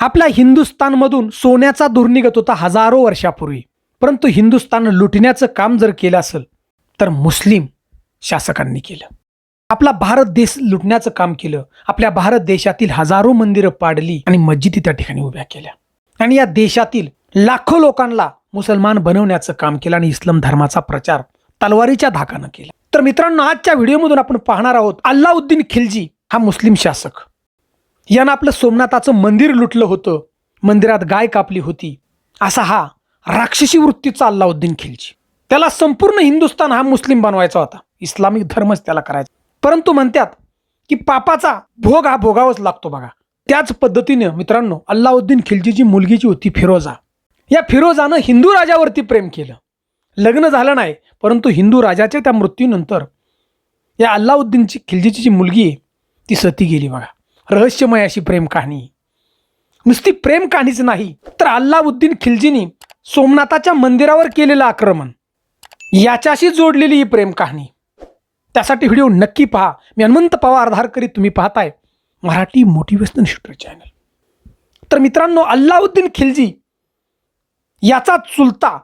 आपल्या हिंदुस्थानमधून सोन्याचा धूर निघत होता हजारो वर्षापूर्वी. परंतु हिंदुस्थान लुटण्याचं काम जर केलं असेल तर मुस्लिम शासकांनी केलं. आपला भारत देश लुटण्याचं काम केलं. आपल्या भारत देशातील हजारो मंदिरं पाडली आणि मस्जिदी त्या ठिकाणी उभ्या केल्या. आणि या देशातील लाखो लोकांना मुसलमान बनवण्याचं काम केलं आणि इस्लाम धर्माचा प्रचार तलवारीच्या धाकानं केला. तर मित्रांनो आजच्या व्हिडिओमधून आपण पाहणार आहोत अल्लाउद्दीन खिलजी हा मुस्लिम शासक. यानं आपलं सोमनाथाचं मंदिर लुटलं होतं. मंदिरात गाय कापली होती. असा हा राक्षसी वृत्तीचा अल्लाउद्दीन खिलजी. त्याला संपूर्ण हिंदुस्थान हा मुस्लिम बनवायचा होता. इस्लामिक धर्मच त्याला करायचा. परंतु म्हणतात की पापाचा भोग हा भोगावाच लागतो बघा. त्याच पद्धतीनं मित्रांनो अल्लाउद्दीन खिलजीची मुलगी जी होती फिरोजा. या फिरोजानं हिंदू राजावरती प्रेम केलं. लग्न झालं नाही परंतु हिंदू राजाच्या त्या मृत्यूनंतर या अल्लाउद्दीनची खिलजीची जी मुलगी आहे ती सती गेली बघा. रहस्यमय अशी प्रेम कहाणी. नुसती प्रेम कहाणीच नाही तर अल्लाउद्दीन खिलजीनी सोमनाथाच्या मंदिरावर केलेलं आक्रमण. याच्याशी जोडलेली ही प्रेम कहाणी. त्यासाठी व्हिडिओ नक्की पहा. मी हनुमंत पवारधार करीत तुम्ही पाहताय मराठी मोटिवेशनल शूटर चॅनल तर मित्रांनो अल्लाउद्दीन खिलजी याचा चुलता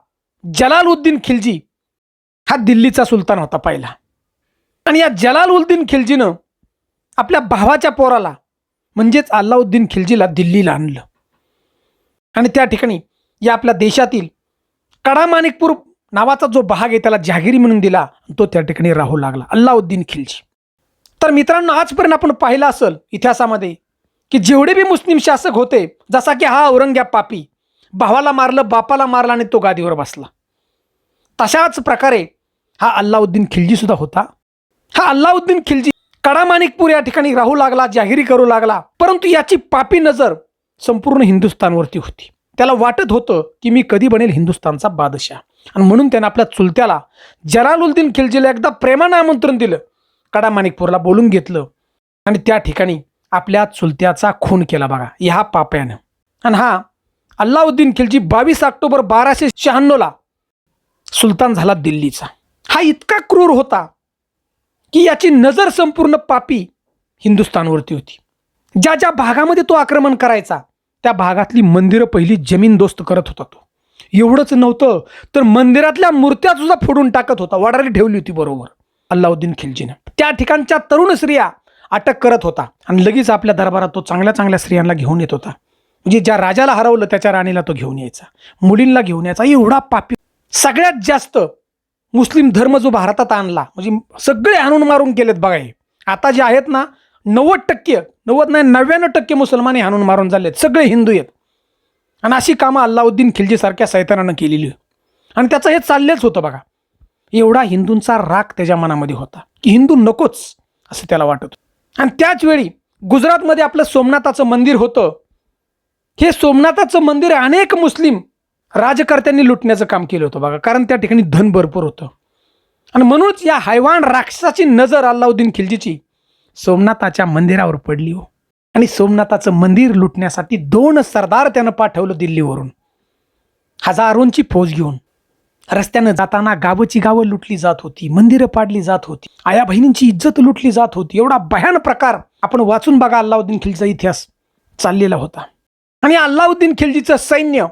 जलालउद्दीन खिलजी हा दिल्लीचा सुलतान होता पहिला. आणि या जलालउद्दीन खिलजीनं आपल्या भावाच्या पोराला म्हणजेच अल्लाउद्दीन खिलजीला दिल्लीला आणलं. आणि त्या ठिकाणी या आपल्या देशातील कडामानिकपूर नावाचा जो भाग आहे त्याला जहागिरी म्हणून दिला तो त्या ठिकाणी राहू लागला अल्लाउद्दीन खिलजी. तर मित्रांनो आजपर्यंत आपण पाहिलं असेल इतिहासामध्ये की जेवढे बी मुस्लिम शासक होते जसा की हा औरंग्या पापी भावाला मारलं बापाला मारला आणि तो गादीवर बसला. तशाच प्रकारे हा अल्लाउद्दीन खिलजी सुद्धा होता. हा अल्लाउद्दीन खिलजी कडामाणिकपूर या ठिकाणी राहू लागला जाहिरी करू लागला. परंतु याची पापी नजर संपूर्ण हिंदुस्थानवरती होती. त्याला वाटत होतं की मी कधी बनेल हिंदुस्थानचा बादशाह. आणि म्हणून त्यानं आपल्या चुलत्याला जलालुद्दीन खिलजीला एकदा प्रेमानं आमंत्रण दिलं. कडामाणिकपूरला बोलून घेतलं. आणि त्या ठिकाणी आपल्या चुलत्याचा खून केला बघा ह्या पाप्यानं. आणि हा अल्लाउद्दीन खिलजी बावीस ऑक्टोबर बाराशे शहाण्णवला सुलतान झाला दिल्लीचा. हा इतका क्रूर होता. की याची नजर संपूर्ण पापी हिंदुस्थानवरती होती. ज्या ज्या भागामध्ये तो आक्रमण करायचा त्या भागातली मंदिरं पहिली जमीन दोस्त करत होता तो. एवढंच नव्हतं तर मंदिरातल्या मूर्त्या सुद्धा फोडून टाकत होता. वडारी ठेवली होती बरोबर अल्लाउद्दीन खिलजीनं. त्या ठिकाणच्या तरुण स्त्रिया अटक करत होता आणि लगेच आपल्या दरबारात तो चांगल्या चांगल्या स्त्रियांना घेऊन येत होता. म्हणजे ज्या राजाला हरवलं त्याच्या राणीला तो घेऊन यायचा. मुलींना घेऊन यायचा. एवढा पापी. सगळ्यात जास्त मुस्लिम धर्म जो भारतात आणला म्हणजे सगळे आणून मारून गेलेत बघा हे. आता जे आहेत ना नव्वद टक्के नव्वद नाही नव्याण्णव टक्के मुसलमान हे हाणून मारून झालेत. सगळे हिंदू आहेत. आणि अशी कामं अल्लाउद्दीन खिलजीसारख्या सैतानानं केलेली आणि त्याचं हे चाललेच होतं बघा. एवढा हिंदूंचा राग त्याच्या मनामध्ये होता की हिंदू नकोच असं त्याला वाटत आणि त्याच वेळी गुजरातमध्ये आपलं सोमनाथाचं मंदिर होतं. हे सोमनाथाचं मंदिर अनेक मुस्लिम राजकर्त्यांनी लुटण्याचं काम केलं होतं बघा. कारण त्या ठिकाणी धन भरपूर होतं. आणि म्हणूनच या हैवान राक्षसाची नजर अल्लाउद्दीन खिलजीची सोमनाथाच्या मंदिरावर पडली हो. आणि सोमनाथाचं मंदिर लुटण्यासाठी दोन सरदार त्यानं पाठवलं दिल्लीवरून. हजारोंची फौज घेऊन. रस्त्यानं जाताना गावची गावं लुटली जात होती मंदिरं पाडली जात होती आया बहिणींची इज्जत लुटली जात होती. एवढा भयान प्रकार आपण वाचून बघा अल्लाउद्दीन खिलजीचा इतिहास चाललेला होता. आणि अल्लाउद्दीन खिलजीचं सैन्य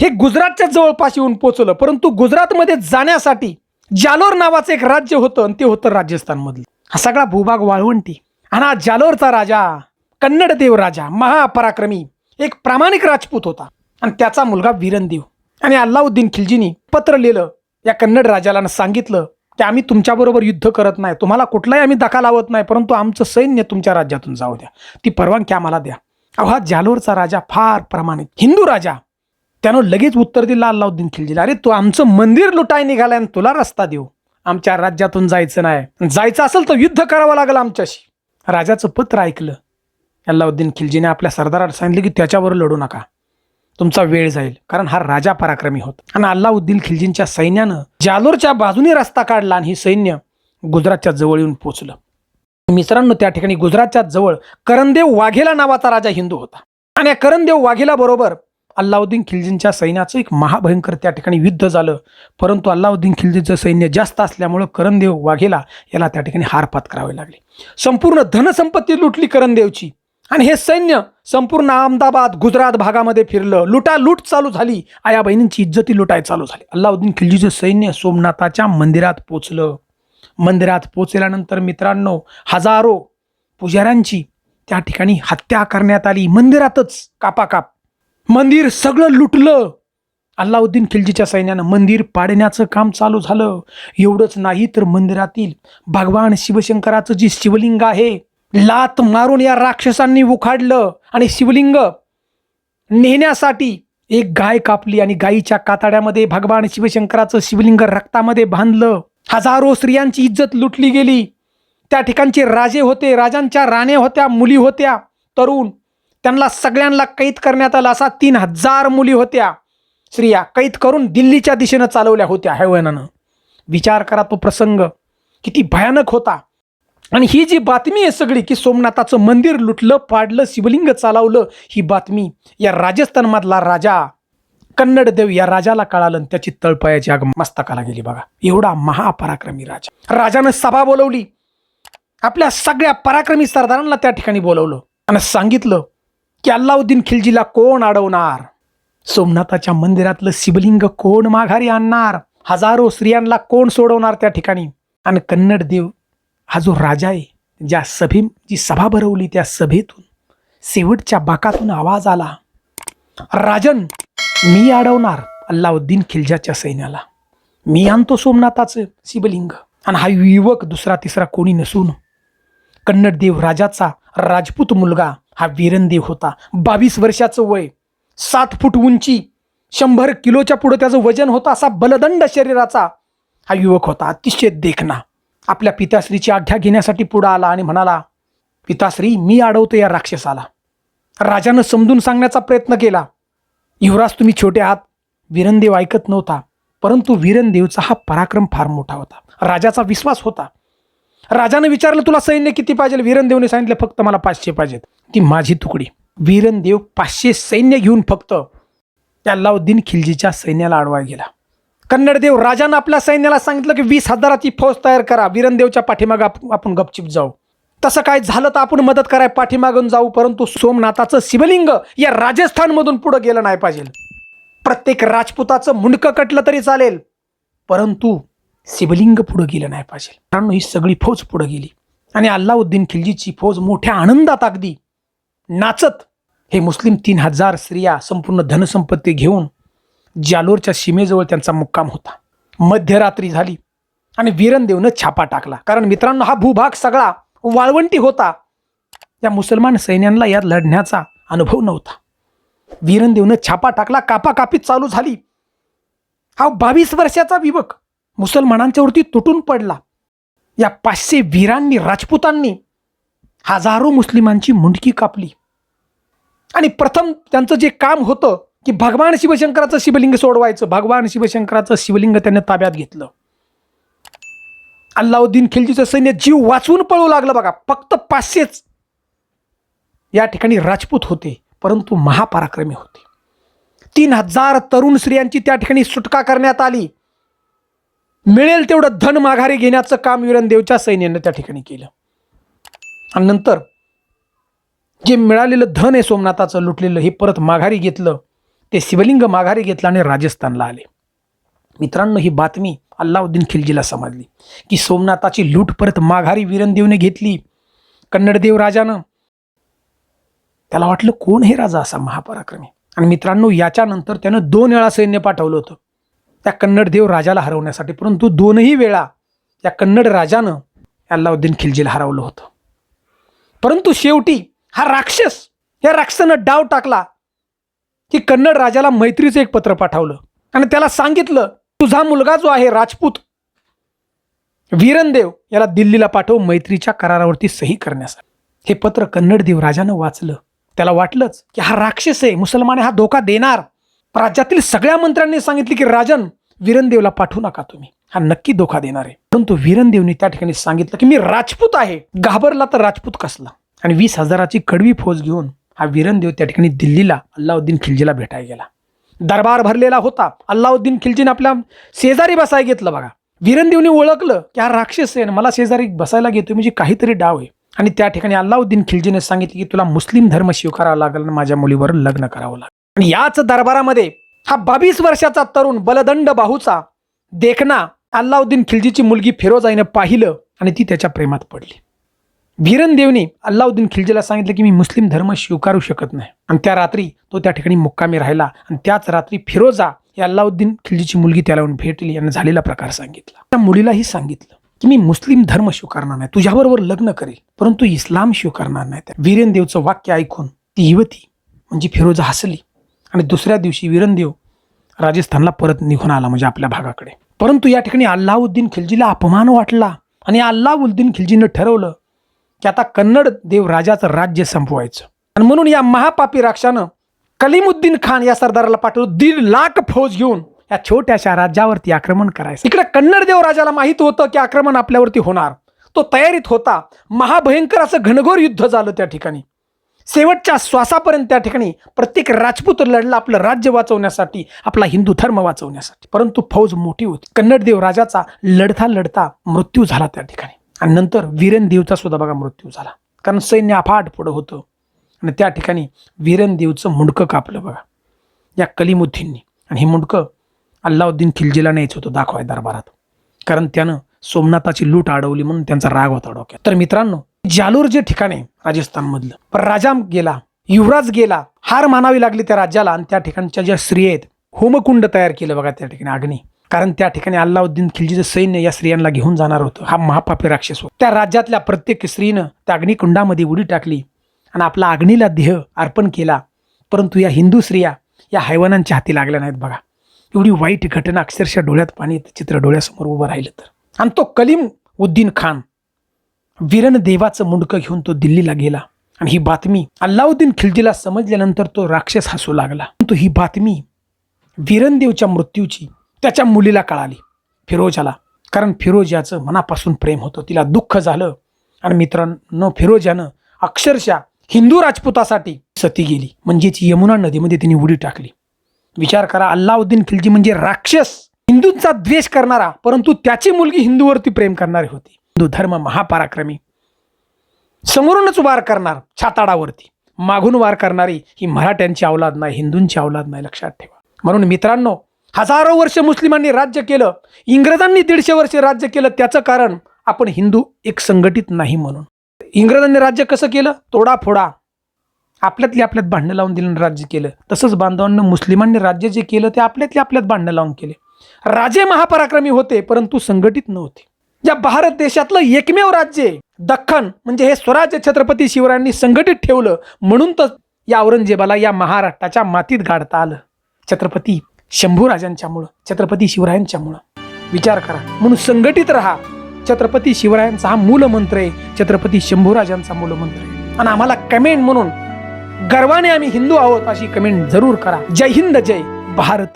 हे गुजरातच्या जवळपास येऊन पोचलं परंतु गुजरातमध्ये जाण्यासाठी जालोर नावाचं एक राज्य होतं आणि ते होतं राजस्थानमधलं. हा सगळा भूभाग वाळवंटी. आणि हा जालोरचा राजा कन्नड देव राजा महापराक्रमी एक प्रामाणिक राजपूत होता. आणि त्याचा मुलगा वीरनदेव आणि अल्लाउद्दीन खिलजीनी पत्र लिहिलं या कन्नड राजाला सांगितलं की आम्ही तुमच्याबरोबर युद्ध करत नाही. तुम्हाला कुठलाही आम्ही दखा लावत नाही परंतु आमचं सैन्य तुमच्या राज्यातून जाऊ द्या. ती परवानगी आम्हाला द्या. अहो हा जालोरचा राजा फार प्रामाणिक. हिंदू राजा त्यानं लगेच उत्तर दिलं अल्लाउद्दीन खिलजीला अरे तू आमचं मंदिर लुटाय निघालाय आणि तुला रस्ता देऊ. आमच्या राज्यातून जायचं नाही. जायचं असेल तर युद्ध करावं लागलं आमच्याशी. राजाचं पत्र ऐकलं. अल्लाउद्दीन खिलजीने आपल्या सरदाराला सांगितलं की त्याच्यावर लढू नका. तुमचा वेळ जाईल. कारण हा राजा पराक्रमी होता. आणि अल्लाउद्दीन खिलजींच्या सैन्यानं जालोरच्या बाजूने रस्ता काढला आणि ही सैन्य गुजरातच्या जवळ येऊन पोचलं मित्रांनो त्या ठिकाणी गुजरातच्या जवळ करंदेव वाघेला नावाचा राजा हिंदू होता. आणि या करंदेव वाघेला बरोबर अल्लाउद्दीन खिलजींच्या सैन्याचं एक महाभयंकर त्या ठिकाणी युद्ध झालं. परंतु अल्लाउद्दीन खिलजीचं सैन्य जास्त असल्यामुळं करंदेव वाघेला याला त्या ठिकाणी हारपात करावे लागले. संपूर्ण धनसंपत्ती लुटली करंदेवची. आणि हे सैन्य संपूर्ण अहमदाबाद गुजरात भागामध्ये फिरलं. लुटालूट चालू झाली. आया बहिणींची इज्जती लुटाय चालू झाली. अल्लाउद्दीन खिलजीचं सैन्य सोमनाथाच्या मंदिरात पोचलं. मंदिरात पोचल्यानंतर मित्रांनो हजारो पुजाऱ्यांची त्या ठिकाणी हत्या करण्यात आली. मंदिरातच कापाकाप. मंदिर सगळं लुटलं. अल्लाउद्दीन खिलजीच्या सैन्यानं मंदिर पाडण्याचं काम चालू झालं. एवढंच नाही तर मंदिरातील भगवान शिवशंकराचं जे शिवलिंग आहे लात मारून या राक्षसांनी उखाडलं आणि शिवलिंग नेण्यासाठी एक गाय कापली आणि गायीच्या कातड्यामध्ये भगवान शिवशंकराचं शिवलिंग रक्तामध्ये बांधलं. हजारो स्त्रियांची इज्जत लुटली गेली. त्या ठिकाणचे राजे होते राजांच्या राण्या होत्या मुली होत्या. तरुण त्यांना सगळ्यांना कैद करण्यात आलं असा तीन हजार मुली होत्या. स्त्रिया कैद करून दिल्लीच्या दिशेनं चालवल्या होत्या हैवानानं. विचार करा तो प्रसंग. किती भयानक होता. आणि ही जी बातमी आहे सगळी की सोमनाथाचं मंदिर लुटलं पाडलं शिवलिंग चालवलं ही बातमी या राजस्थानमधला राजा कन्नड देव या राजाला कळालं आणि त्याची तळपायाची आग मस्तकाला गेली बघा. एवढा महापराक्रमी राजा. राजानं सभा बोलवली. आपल्या सगळ्या पराक्रमी सरदारांना त्या ठिकाणी बोलवलं. आणि सांगितलं की अल्लाउद्दीन खिलजीला कोण अडवणार? सोमनाथाच्या मंदिरातलं शिवलिंग कोण माघारी आणणार? हजारो स्त्रियांना कोण सोडवणार त्या ठिकाणी? आणि कन्नड देव हा जो राजा आहे ज्या सभे जी सभा भरवली त्या सभेतून शेवटच्या बाकातून आवाज आला राजन मी अडवणार अल्लाउद्दीन खिलजाच्या सैन्याला. मी आणतो सोमनाथाचं शिवलिंग. आणि हा युवक दुसरा तिसरा कोणी नसून कन्नड देव राजाचा राजपूत मुलगा हा वीरंदेव होता. बावीस वर्षाचं वय सात फूट उंची शंभर किलोच्या पुढं त्याचं वजन होतं असा बलदंड शरीराचा हा युवक होता. अतिशय देखना आपल्या पिताश्रीची आज्ञा घेण्यासाठी पुढं आला आणि म्हणाला पिताश्री मी अडवतो या राक्षसाला. राजानं समजून सांगण्याचा प्रयत्न केला. युवराज तुम्ही छोटे आहात. वीरनदेव ऐकत नव्हता परंतु वीरनदेवचा हा पराक्रम फार मोठा होता. राजाचा विश्वास होता. राजानं विचारलं तुला सैन्य किती पाहिजे? वीरनदेवने सांगितलं फक्त मला पाचशे पाहिजेत. ती माझी तुकडी. वीरनदेव पाचशे सैन्य घेऊन फक्त त्या अल्लाउद्दीन खिलजीच्या सैन्याला आडवा गेला. कन्नडदेव राजानं आपल्या सैन्याला सांगितलं की वीस हजाराची फौज तयार करा वीरनदेवच्या पाठीमागं आपण गपचिप जाऊ. तसं काय झालं तर आपण मदत कराय पाठीमागून जाऊ परंतु सोमनाथाचं शिवलिंग या राजस्थानमधून पुढं गेलं नाही पाहिजे. प्रत्येक राजपुताचं मुंडकं कटलं तरी चालेल परंतु शिवलिंग पुढं गेलं नाही पाहिजे. कारण ही सगळी फौज पुढं गेली. आणि अल्लाउद्दीन खिलजीची फौज मोठ्या आनंदात अगदी नाचत. हे मुस्लिम तीन हजार स्त्रिया संपूर्ण धनसंपत्ती घेऊन जालोरच्या सीमेजवळ त्यांचा मुक्काम होता. मध्यरात्री झाली आणि वीरनदेवनं छापा टाकला. कारण मित्रांनो हा भूभाग सगळा वाळवंटी होता. या मुसलमान सैन्यांना यात लढण्याचा अनुभव नव्हता. वीरनदेवनं छापा टाकला कापाकापीत चालू झाली. हा बावीस वर्षाचा युवक मुसलमानांच्यावरती तुटून पडला. या पाचशे वीरांनी राजपुतांनी हजारो मुस्लिमांची मुंडकी कापली. आणि प्रथम त्यांचं जे काम होतं की भगवान शिवशंकराचं शिवलिंग सोडवायचं भगवान शिवशंकराचं शिवलिंग त्यांनी ताब्यात घेतलं. अल्लाउद्दीन खिलजीचं सैन्य जीव वाचवून पळू लागलं बघा फक्त पाचशेच. या ठिकाणी राजपूत होते परंतु महापराक्रमी होते. तीन हजार तरुण स्त्रियांची त्या ठिकाणी सुटका करण्यात आली. मिळेल तेवढं धन माघारी घेण्याचं काम वीरनदेवच्या सैन्यानं त्या ठिकाणी केलं. आणि नंतर जे मिळालेलं धन आहे सोमनाथाचं लुटलेलं हे परत माघारी घेतलं ते शिवलिंग माघारी घेतलं आणि राजस्थानला आले. मित्रांनो ही बातमी अल्लाउद्दीन खिलजीला समजली की सोमनाथाची लूट परत माघारी वीरनदेवने घेतली. कन्नडदेव राजानं त्याला वाटलं कोण हे राजा असा महापराक्रमी? आणि मित्रांनो याच्यानंतर त्यानं दोन वेळा सैन्य पाठवलं होतं. त्या कन्नडदेव राजाला हरवण्यासाठी. परंतु दोनही वेळा या कन्नड राजानं अल्लाउद्दीन खिलजीला हरवलं होतं. परंतु शेवटी हा राक्षस या राक्षसानं डाव टाकला की कन्नड राजाला मैत्रीचं एक पत्र पाठवलं. आणि त्याला सांगितलं तुझा मुलगा जो आहे राजपूत वीरनदेव याला दिल्लीला पाठव मैत्रीच्या करारावरती सही करण्यासाठी. हे पत्र कन्नडदेव राजानं वाचलं. त्याला वाटलंच की हा राक्षस आहे मुसलमान हा धोका देणार. राज्यातील सगळ्या मंत्र्यांनी सांगितले की राजन वीरनदेवला पाठवू नका तुम्ही. हा नक्की धोका देणार आहे. परंतु वीरनदेवने त्या ठिकाणी सांगितलं की मी राजपूत आहे. घाबरला तर राजपूत कसला? आणि वीस हजाराची कडवी फौज घेऊन हा वीरनदेव त्या ठिकाणी दिल्लीला अल्लाउद्दीन खिलजीला भेटायला गेला. दरबार भरलेला होता. अल्लाउद्दीन खिलजीने आपल्या शेजारी बसाय घेतलं बघा. वीरनदेवने ओळखलं की हा राक्षस आहे आणि मला शेजारी बसायला घेतो म्हणजे काहीतरी डाव आहे. आणि त्या ठिकाणी अल्लाउद्दीन खिलजीने सांगितले की तुला मुस्लिम धर्म स्वीकारावा लागेल आणि माझ्या मुलीवर लग्न करावं लागेल. आणि याच दरबारामध्ये हा बावीस वर्षाचा तरुण बलदंड बाहूचा देखना अल्लाउद्दीन खिलजीची मुलगी फिरोजाईनं पाहिलं आणि ती त्याच्या प्रेमात पडली. वीरनदेवनी अल्लाउद्दीन खिलजीला सांगितलं की मी मुस्लिम धर्म स्वीकारू शकत नाही. आणि त्या रात्री तो त्या ठिकाणी मुक्कामी राहिला आणि त्याच रात्री फिरोजा या अल्लाउद्दीन खिलजीची मुलगी त्याला येऊन भेटली आणि झालेला प्रकार सांगितला. त्या मुलीलाही सांगितलं की मी मुस्लिम धर्म स्वीकारणार नाही तुझ्याबरोबर लग्न करेल परंतु इस्लाम स्वीकारणार नाही. त्या वीरेनदेवचं वाक्य ऐकून ती युवती म्हणजे फिरोजा हसली. आणि दुसऱ्या दिवशी वीरनदेव राजस्थानला परत निघून आला म्हणजे आपल्या भागाकडे. परंतु या ठिकाणी अल्लाउद्दीन खिलजीला अपमान वाटला आणि अल्लाउद्दीन खिलजीनं ठरवलं की आता कन्नड देव राजाचं राज्य संपवायचं. आणि म्हणून या महापापी राक्षानं कलीमुद्दीन खान या सरदाराला पाठवलं दीड लाख फौज घेऊन या छोट्याशा राज्यावरती आक्रमण करायचं. इकडे कन्नड देव राजाला माहीत होतं की आक्रमण आपल्यावरती होणार. तो तयारीत होता. महाभयंकर असं घनघोर युद्ध झालं त्या ठिकाणी. शेवटच्या श्वासापर्यंत त्या ठिकाणी प्रत्येक राजपूत लढला आपलं राज्य वाचवण्यासाठी आपला हिंदू धर्म वाचवण्यासाठी. परंतु फौज मोठी होती. कन्नडदेव राजाचा लढता लढता मृत्यू झाला त्या ठिकाणी. आणि नंतर वीरनदेवचा सुद्धा बघा मृत्यू झाला. कारण सैन्य अफाट पुढं होतं. आणि त्या ठिकाणी वीरनदेवचं मुंडकं कापलं बघा. या कलिमुद्दींनी आणि हे मुंडकं अल्लाउद्दीन खिलजीला न्यायचं होतं दाखवाय दरबारात. कारण त्यानं सोमनाथाची लूट अडवली म्हणून त्यांचा राग होता डोक्यात. तर मित्रांनो जालूर जे ठिकाण आहे राजस्थानमधलं पण राजा गेला युवराज गेला हार मानावी लागली त्या राज्याला आणि त्या ठिकाणच्या ज्या स्त्रिया आहेत होमकुंड तयार केलं बघा त्या ठिकाणी अग्नी. कारण त्या ठिकाणी अल्लाउद्दीन खिलजीचं सैन्य या स्त्रियांना घेऊन जाणार होतं हा महापापी राक्षस होता. त्या राज्यातल्या प्रत्येक स्त्रीनं त्या अग्निकुंडामध्ये उडी टाकली आणि आपला अग्नीला देह अर्पण केला. परंतु या हिंदू स्त्रिया या हैवानांच्या हाती लागल्या नाहीत बघा. एवढी वाईट घटना अक्षरशः डोळ्यात पाणी चित्र डोळ्यासमोर उभं राहिलं तर. आणि तो कलीम उद्दीन खान वीरन देवाचं मुंडकं घेऊन तो दिल्लीला गेला. आणि ही बातमी अल्लाउद्दीन खिलजीला समजल्यानंतर तो राक्षस हसू लागला. परंतु ही बातमी वीरनदेवच्या मृत्यूची त्याच्या मुलीला कळाली. फिरोजाला कारण फिरोज याचं मनापासून प्रेम होतं. तिला दुःख झालं. आणि मित्रांनो फिरोज यानं अक्षरशः हिंदू राजपुतासाठी सती गेली. म्हणजेच यमुना नदीमध्ये तिने उडी टाकली. विचार करा अल्लाउद्दीन खिलजी म्हणजे राक्षस. हिंदूंचा द्वेष करणारा परंतु त्याची मुलगी हिंदूवरती प्रेम करणारी होती. हिंदू धर्म महापराक्रमी. समोरूनच वार करणार छाताडावरती. मागून वार करणारी ही मराठ्यांची अवलाद नाही हिंदूंची अवलाद नाही लक्षात ठेवा. म्हणून मित्रांनो हजारो वर्ष मुस्लिमांनी राज्य केलं इंग्रजांनी दीडशे वर्ष राज्य केलं त्याचं कारण आपण हिंदू एक संघटित नाही म्हणून. इंग्रजांनी राज्य कसं केलं? तोडाफोडा. आपल्यातली आपल्यात भांडणं लावून दिलं राज्य केलं. तसंच बांधवांना मुस्लिमांनी राज्य जे केलं ते आपल्यातल्या आपल्यात भांडणं लावून केले. राजे महापराक्रमी होते परंतु संघटित नव्हते. या भारत देशातलं एकमेव राज्य आहे, दख्खन म्हणजे हे स्वराज्य छत्रपती शिवरायांनी संघटित ठेवलं म्हणून तर या औरंगजेबाला या महाराष्ट्राच्या मातीत गाडता आलं. छत्रपती शंभूराजांच्यामुळं छत्रपती शिवरायांच्यामुळं. विचार करा. म्हणून संघटित राहा. छत्रपती शिवरायांचा हा मूलमंत्र आहे. छत्रपती शंभूराजांचा मूलमंत्र आहे. आणि आम्हाला कमेंट म्हणून गर्वाने आम्ही हिंदू आहोत अशी कमेंट जरूर करा. जय हिंद जय भारत.